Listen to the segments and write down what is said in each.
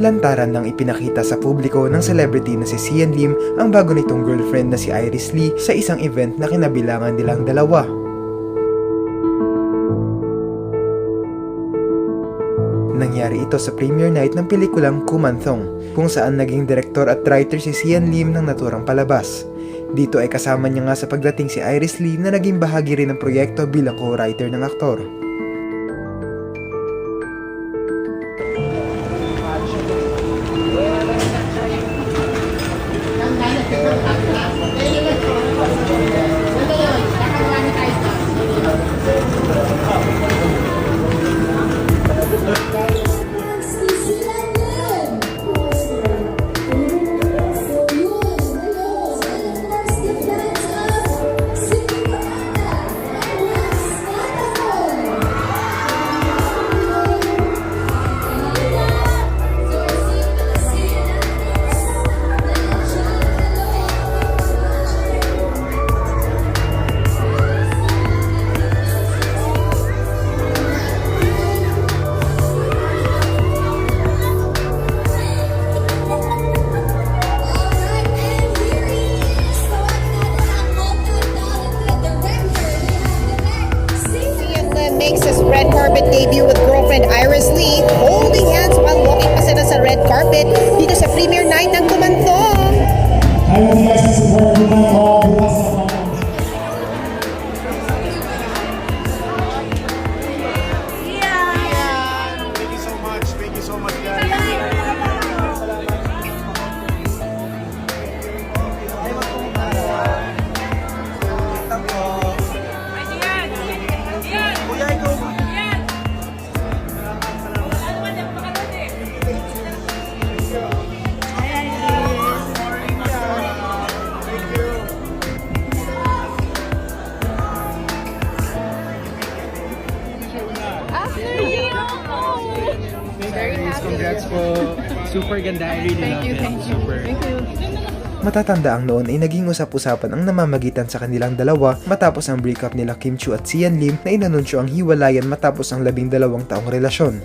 Lantaran nang ipinakita sa publiko ng celebrity na si Sian Lim ang bago nitong girlfriend na si Iris Lee sa isang event na kinabilangan nilang dalawa. Nangyari ito sa premiere night ng pelikulang Kumanthong, kung saan naging direktor at writer si Sian Lim ng naturang palabas. Dito ay kasama niya nga sa pagdating si Iris Lee na naging bahagi rin ng proyekto bilang co-writer ng aktor. Makes his red carpet debut with girlfriend Iris Lee, holding hands while walking Congrats po. Super ganda. I really love it. Super. Matatanda ang noon ay naging usap-usapan ang namamagitan sa kanilang dalawa matapos ang breakup nila Kim Chu at Sian Lim na inanunsyo ang hiwalayan matapos ang labing dalawang taong relasyon.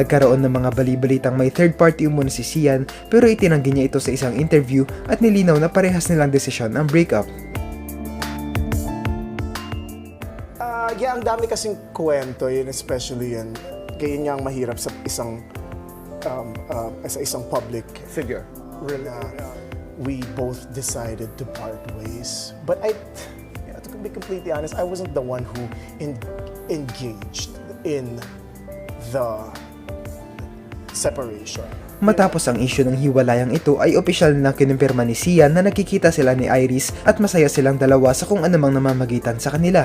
Nagkaroon ng mga balibalitang may third party umuna si Sian pero itinanggi niya ito sa isang interview at nilinaw na parehas nilang desisyon ang breakup. Ah, yeah, ang dami kasing kwento yun, especially yun. Ganyan nga ang mahirap sa isang um, uh, sa isang public figure. Really, we both decided to part ways. But I, yeah, to be completely honest, I wasn't the one who en- engaged in the separation. Matapos ang isyu ng hiwalayang ito ay opisyal na kinumpirma ni Sian na nakikita sila ni Iris at masaya silang dalawa sa kung anumang namamagitan sa kanila.